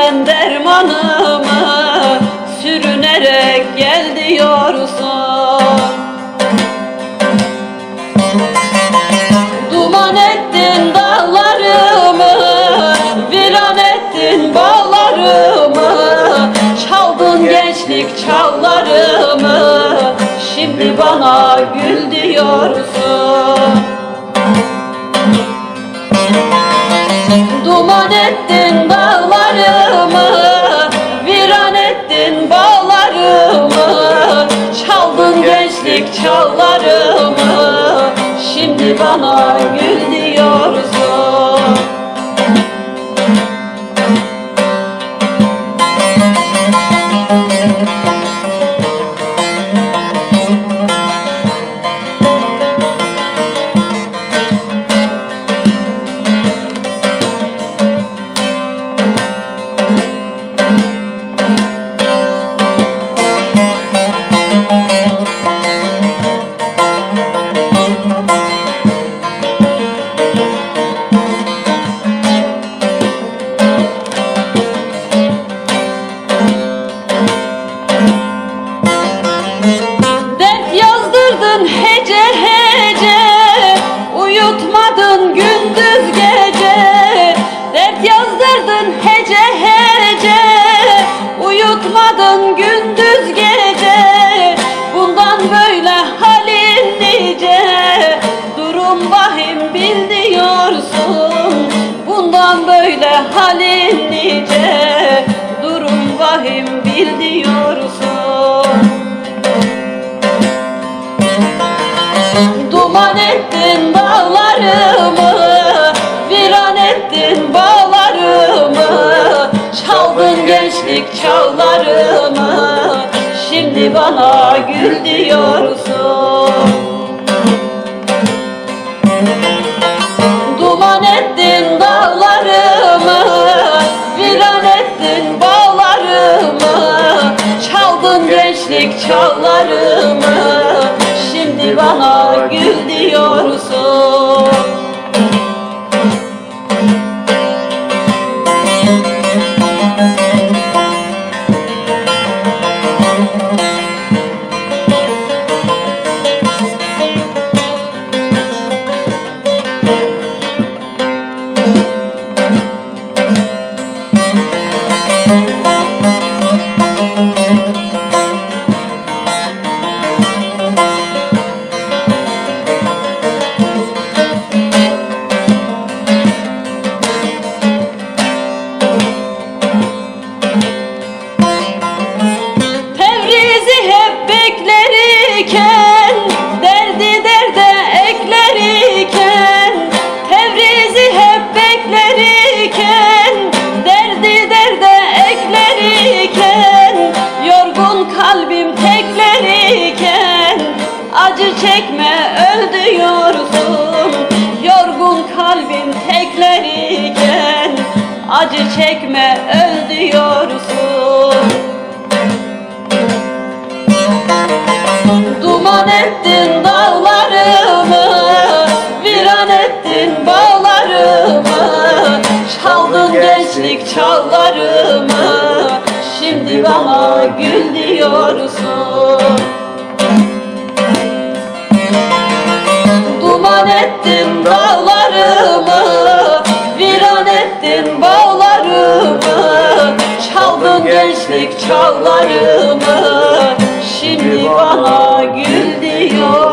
ben dermanımı Sürünerek gel diyorsun. Duman ettin dağlarımı Viran ettin bağlarımı Çaldın gençlik çallarımı Şimdi bana gül diyorsun. Çağlarımı Şimdi bana gül bil diyorsun Bundan böyle halin nice? Durum vahim bil Duman ettin dağlarımı Viran ettin bağlarımı. Çaldın gençlik çağlarımı Şimdi bana gül diyorsun gençlik çağlarımı Şimdi bana gül diyorsun kalbim teklerken Acı çekme öl diyorsun. Duman ettin dağlarımı Viran ettin bağlarımı. Çaldın gençlik çağlarımı Şimdi bana gül diyorsun. Duman ettin dağlarımı yollarımı Şimdi bana gül diyor.